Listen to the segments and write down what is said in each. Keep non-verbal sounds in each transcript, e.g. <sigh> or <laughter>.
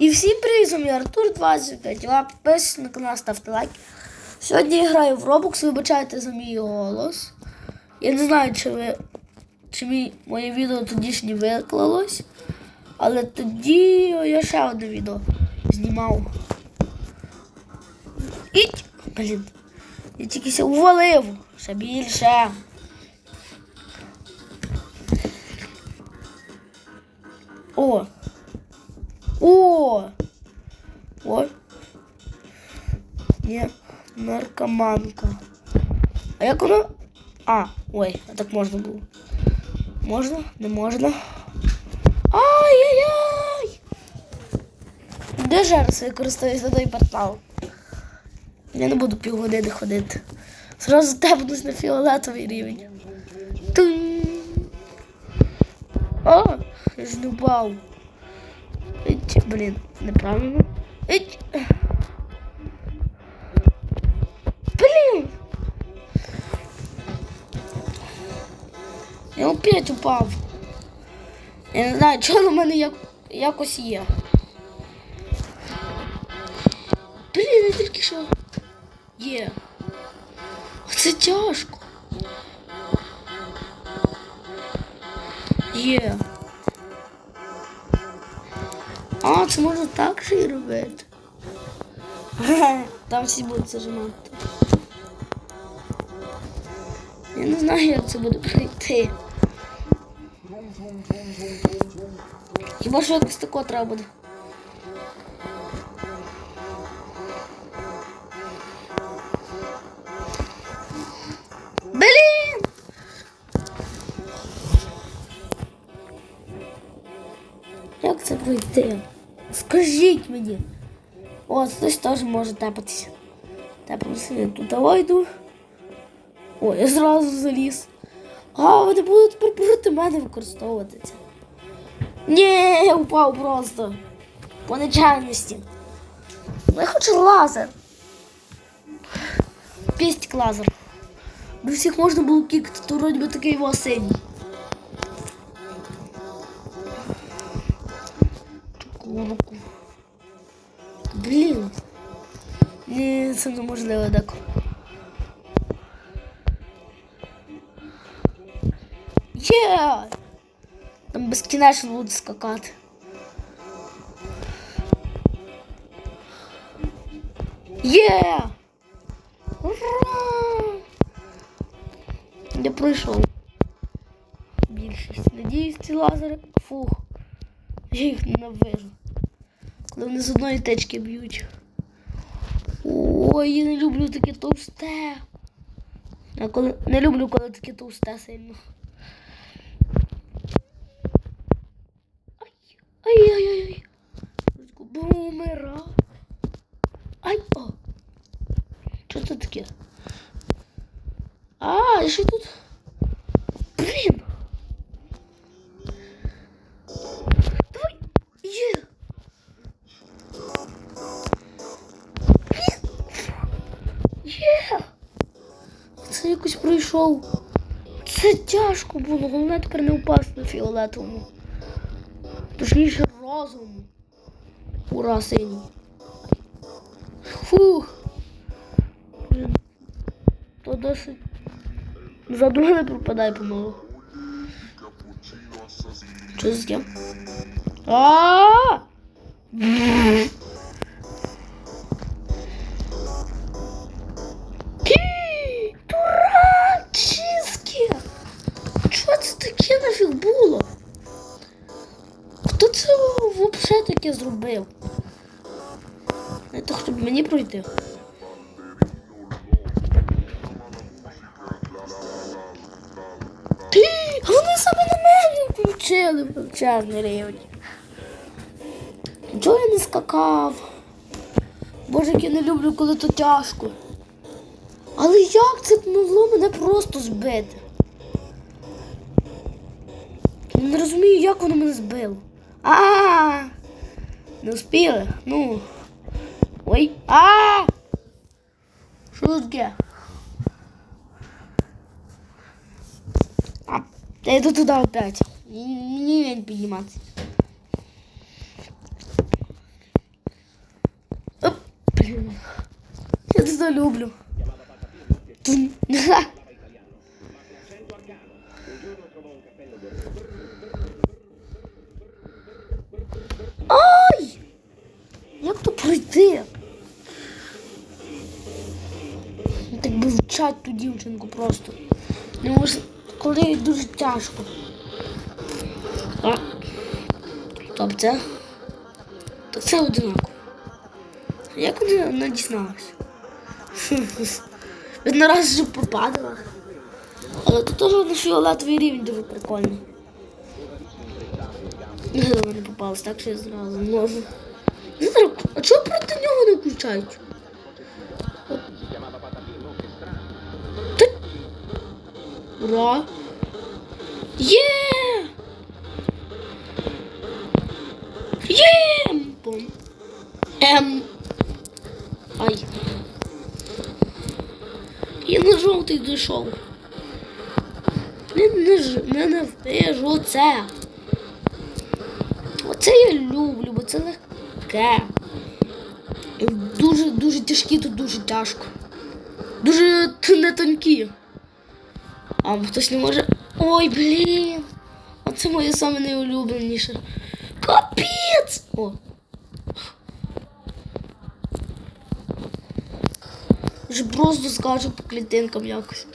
І всім привіт, з вами Артур 25. Ви підписуйтесь на канал, ставте лайк. Сьогодні я граю в Roblox, вибачайте за мій голос. Я не знаю, чи ви чи мій, моє відео тодішнє виклалось. Але тоді я ще одне відео знімав. Іть! Блін. Я тільки ся увалив. Ще більше. О! О! Ой. Ні, наркоманка. А як воно? А, ой, а так можна було. Можна? Не можна. Ай-яй-яй! Де зараз я користуюсь на той портал? Я не буду півгодини ходити. Зразу тепнусь на фіолетовий рівень. Тун. О, я ж не впав. Блін, неправильно. Ить. Блін. Я опять упав. Я не знаю, <laughs> чого на мене як, якось є. Блін, я тільки що. Є. Це тяжко. Є. А, це можна так же і робити. Там всі будуть зажимати. Я не знаю, як це буде пройти. Хіба що якось тако треба буде. Як це пройти? Скажіть мені. О, хтось теж може тепатися. Тепатися я тут вийду. О, я зразу заліз. А, вони будуть тепер проти мене використовуватися. Ні, я упав просто. По нечайності. Ну, Я хочу лазер. Пістик лазер. До всіх можна було кікати, то вроді би такий його синій. Курку. Блін. Ні, це неможливо так. Є! Там безкінечно буде скакати. Є! Ура! Я пройшов. Більшість. Надіюсь, ці лазери. Фух. Я їх ненавижу. Коли вони з одної течки б'ють. Ой, я не люблю таке товсте. Я коли не люблю, коли таке товсте сильно. Ай-яй-яй. Бумера. Ай, о. Що це таке? А, і що тут? Пройшов. Це тяжко було, головне тепер не впасти на фіолетовому. Точніше розум. Ура, синій. Фух. То досить. За друге пропадає помилу. Що з ким? А! Таке зробив? Не то, щоб мені пройти. Ти! Вони саме на мене включили величезний рівень. Чого я не скакав? Боже, як я не люблю, коли то тяжко. Але як це могло мене просто збити? Я не розумію, як воно мене збило. А, Не успіли? Ну. Ой. А! Що? А, я йду туди опять. не лень підніматися. Оп, блін. Я туди люблю. Тун. <laughs> Ну, Так би вчать ту дівчинку просто. Не може, коли дуже тяжко. А. Тобто? Так це одинаково. Як вона дізналась? Він <laughs> раз вже попадала. Але тут теж на фіолетовий рівень дуже прикольний. Вона не попалась, так що я зразу можу. Включають? Ура! Є! Є! Бом. Ем. Ай. Я на жовтий дійшов. Не, не, ж- не, не впиж оце. Оце я люблю, бо це легке. Дуже тяжкі, тут дуже тяжко. Дуже не тонкі. А хтось не може. Ой, блін. Оце моє саме найулюбленіше. Капець! О. Вже просто скажу по клітинкам якось.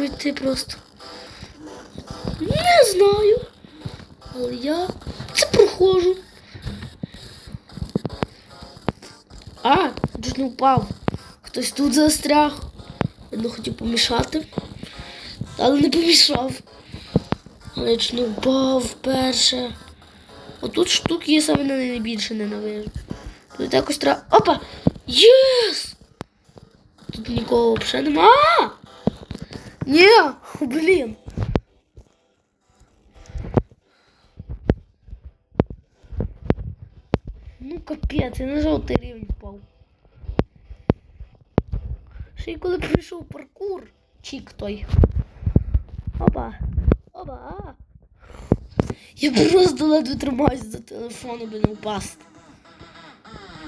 Пройти просто? Не знаю. Але я це проходжу. А, чуть не впав. Хтось тут застряг. Видно, хотів помішати. Але не помішав. Але я чуть не впав вперше. Отут штук є саме на найбільше ненавижу. Тут якось треба. Опа! Єс! Тут нікого взагалі нема. А! Ні! Блін. Ну капець, я на жовтий рівень впав. Ще й коли прийшов паркур, чік той. Опа. Опа. Я просто ледве тримаюсь за телефон, аби не.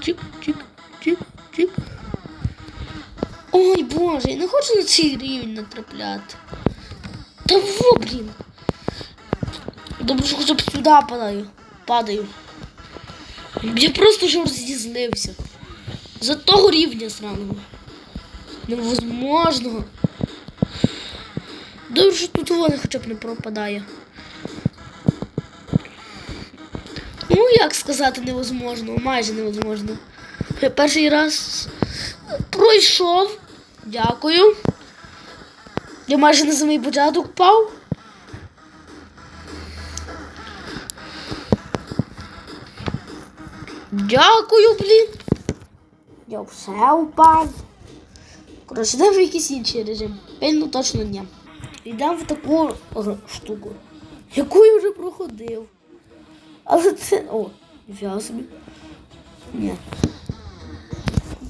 Чик, чик, чик, чик. Ой, боже, я не хочу на цей рівень натрапляти. Та во, блін. Добре, що хоча б сюди падаю. Падаю. Я просто вже розізлився. За того рівня сраного. Невозможного. Добре, що тут вони хоча б не пропадає. Ну, як сказати невозможно, майже невозможно. Я перший раз пройшов. Дякую. Я майже на самий початок впав. Дякую, блін. Я все впав. Коротше, йдемо в якийсь інший режим. Пильно точно ні. Йдемо в таку штуку, яку я вже проходив. Але це. О, ніфіга собі. Ні.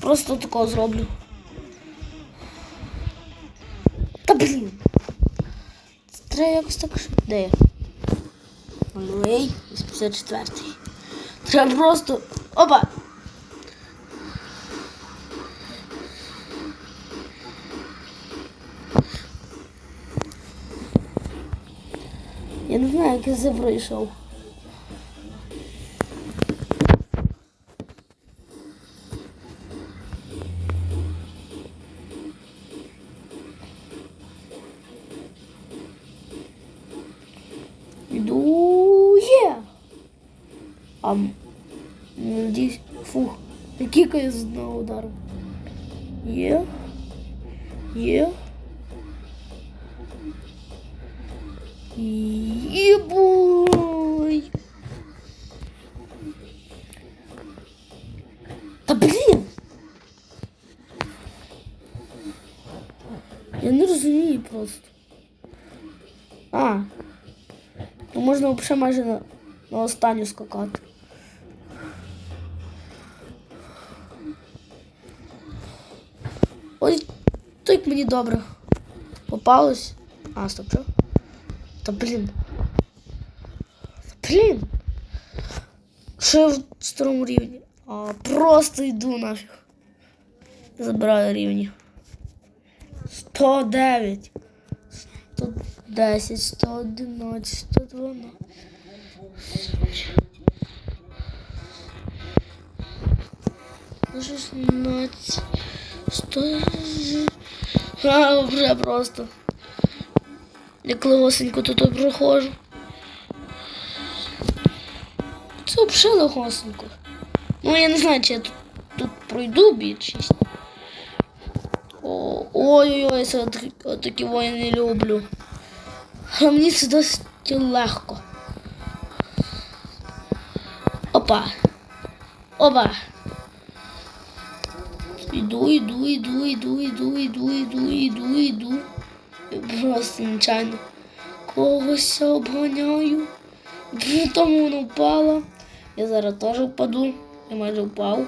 Просто такого зроблю. Та блін. Це треба якось так. Де я? Ой, 54. Треба просто. Опа! Я не знаю, як я це пройшов. А м, надіюсь, фух, не кікає з одного удару. Є. Є. Єбой. Та блін. Я не розумію просто. А. Ну можна взагалі майже на, на останню скакати. Так мені добре. Попалось? А, стоп, що? Та блін. Блін. Я в старому рівні? А, просто йду нафіг. Забираю рівні. 109. 110, 111, 112. Шістнадцять, сто... <laughs> А, вже просто. Як легосенько тут я проходжу. Це взагалі легосенько. Ну, я не знаю, чи я тут, тут пройду більшість. Ой-ой-ой, такі, такі воїни люблю. А мені це досить легко. Опа. Опа иду, иду, иду, иду, иду, иду, иду, іду, іду. Просто нечайно. Когось обганяю. Тому вона впала. Я зараз теж впаду. Я майже впав.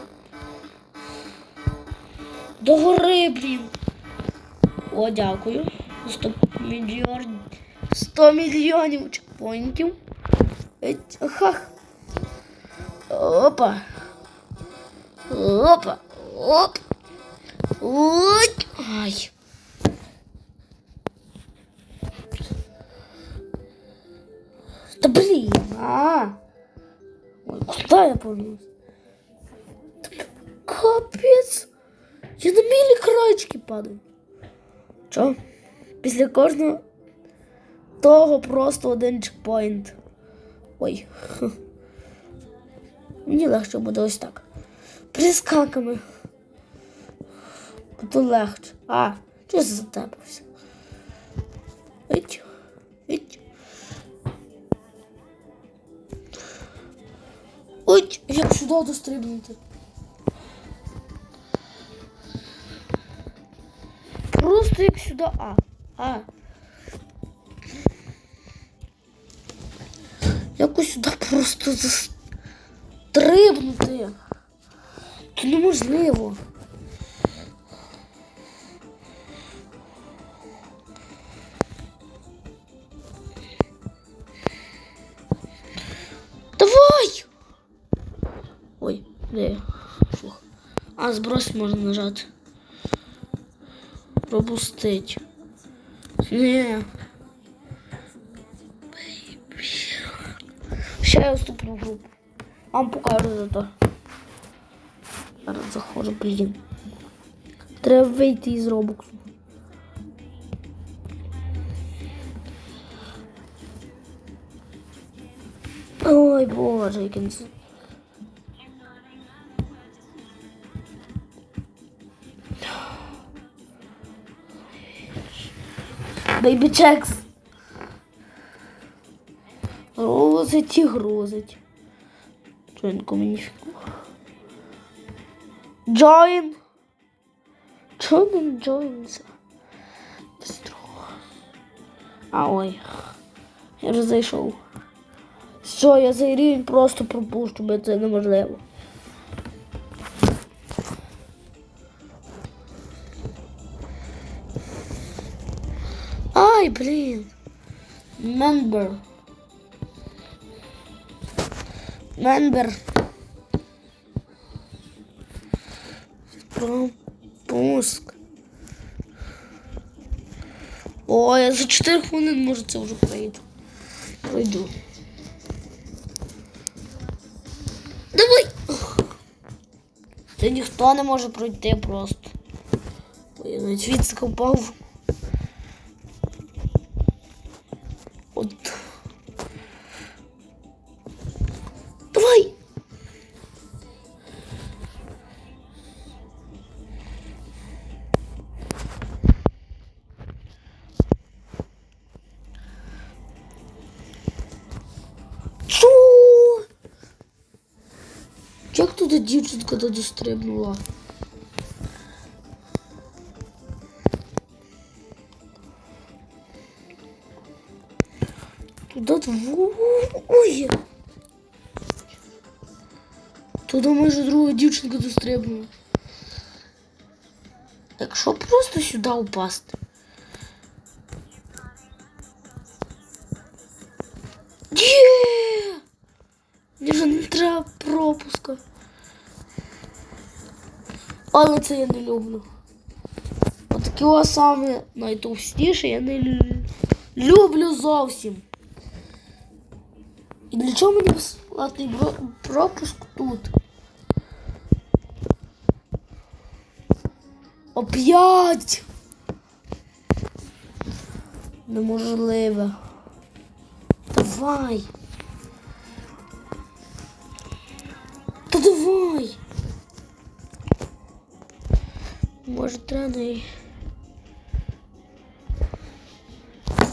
До гори, блін. О, дякую. 100 мільйонів. 100 мільйонів чекпоінтів. Хах. Опа. Опа. Оп. Ой. Да блин, а. Ой, куда я повернулся? Капець. Я на мілі краєчки падаю. Чо? Після кожного того просто один чекпоінт. Ой. <laughs> Мені легше буде ось так. Прискаками. Буде легше. А, я затепився? Ить. Ить. Ой, як сюди дострибнути? Просто як сюди. А. А. Якось сюди просто застрибнути. Це неможливо. А, збрось можна нажати. Пропустить. Ні. Ще я вступлю в групу. Вам покажу зато. Зараз заходжу, блін. Треба вийти із робоксу. Ой, боже, який Бейбі чекс. Грузить і грузить. Чого мені фіку? Join. Чого він joins? А ой. Я вже зайшов. Що, я цей рівень просто пропущу, бо це неможливо. Ай, блін. Member. Member. Пропуск. О, я за 4 хвилини, може, це вже пройду. Пройду. Давай! Це ніхто не може пройти просто. Ой, я навіть відскопав. Як туди дівчинка туди стрибнула? Туди двоє. Туди майже друга дівчинка дострибнула. Якщо просто сюди упасти. Але це я не люблю. Отакі ось саме найтовстіше я не лю- люблю зовсім. І для чого мені бро- пропуск тут? Оп'ять! Неможливо. Давай. Може, треба.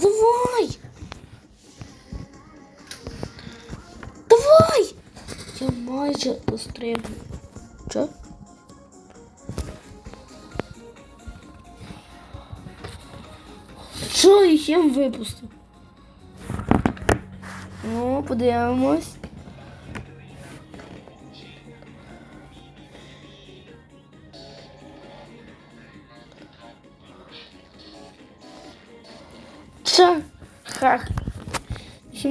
Давай! Давай! Я майже дострибну. Що? Що я ще випустив? Ну, подивимось.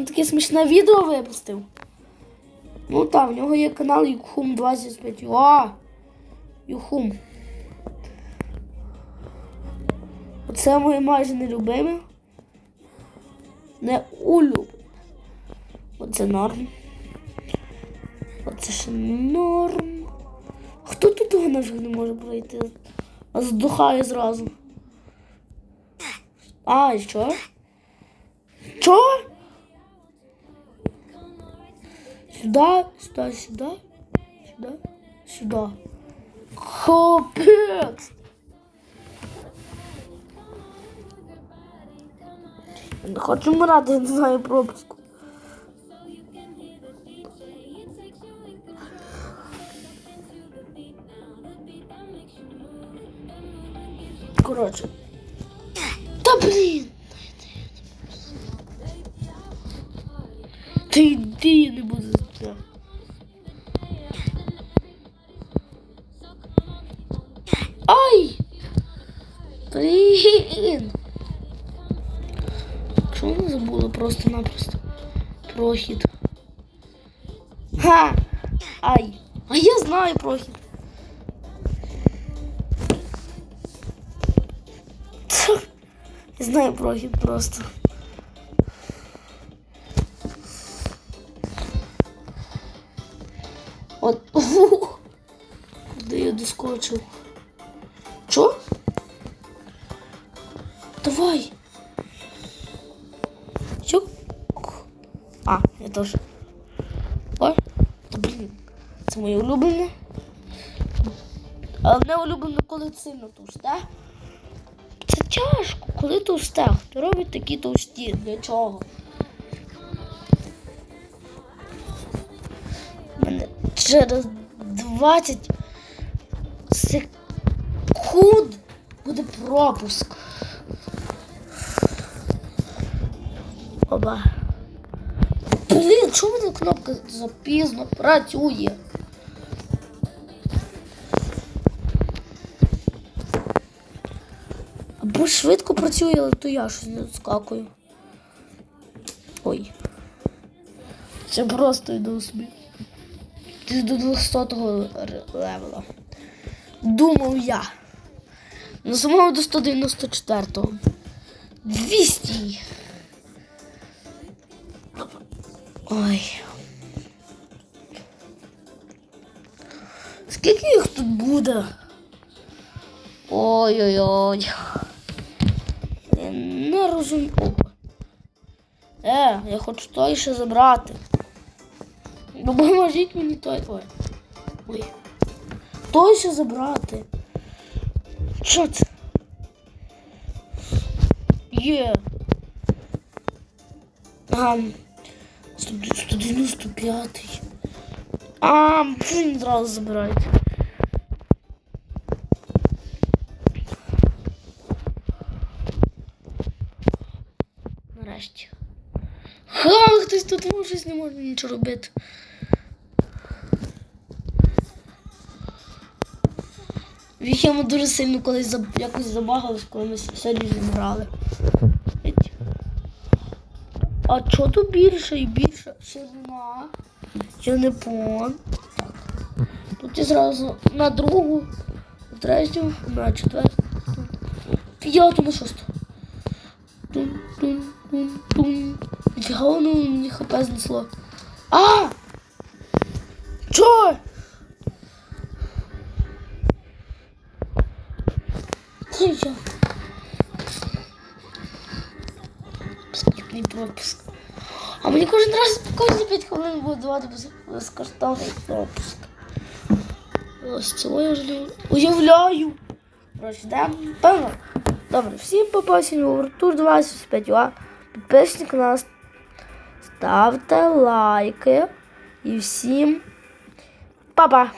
Він таке смішне відео випустив. Ну так, в нього є канал Юхум 25. О! Юхум. Оце моє майже нелюбиме. Не улюблене. Оце норм. Оце ще норм. Хто тут того нафіг не може пройти? А здухає зразу. А, і що? Що? Сюда, сюда, сюда, сюда, сюда. Капец! Хочу вмирати, я не пропуску. Прохід. Ха! Ай! А я знаю прохід. Я знаю прохід просто. От. <laughs> Куди я доскочив? Теж. Та блін. Це моє улюблене. Але не улюблене, коли сильно товсте. Це тяжко, коли товсте. Хто робить такі товсті? Для чого? Мене через 20 секунд буде пропуск. Оба. Блін, чому мене кнопка запізно працює? Або швидко працює, але то я щось не скакую. Ой. Це просто йду собі. Десь до 200-го левела. Думав я. Ну, самого до 194-го. 200. Ой. Скільки їх тут буде? Ой-ой-ой. Не розумію. Е, я хочу той ще забрати. Допоможіть мені той. Ой. Ой. Той ще забрати. Що це? Є. А, 195. А, блін, зразу забирають. Нарешті. Ха, хтось тут може не може нічого робити. Віхема дуже сильно колись якось забагалось, коли ми з грали. А чого тут більше і більше? Нема. Ще не пон. Тут і зразу на другу, на третю, на четверту, п'яту, на шосту. Тун-тун-тун-тун. Воно мені хп знесло. А! Чо? Ой, я. Безпечний пропуск. Мені кожен раз кожні 5 хвилин буду давати безкоштовний пропуск. Ось цього я вже уявляю. Коротше. Певно. Добре, всім попасінь Овертур 25 а Підписник на нас. Ставте лайки. І всім па-па!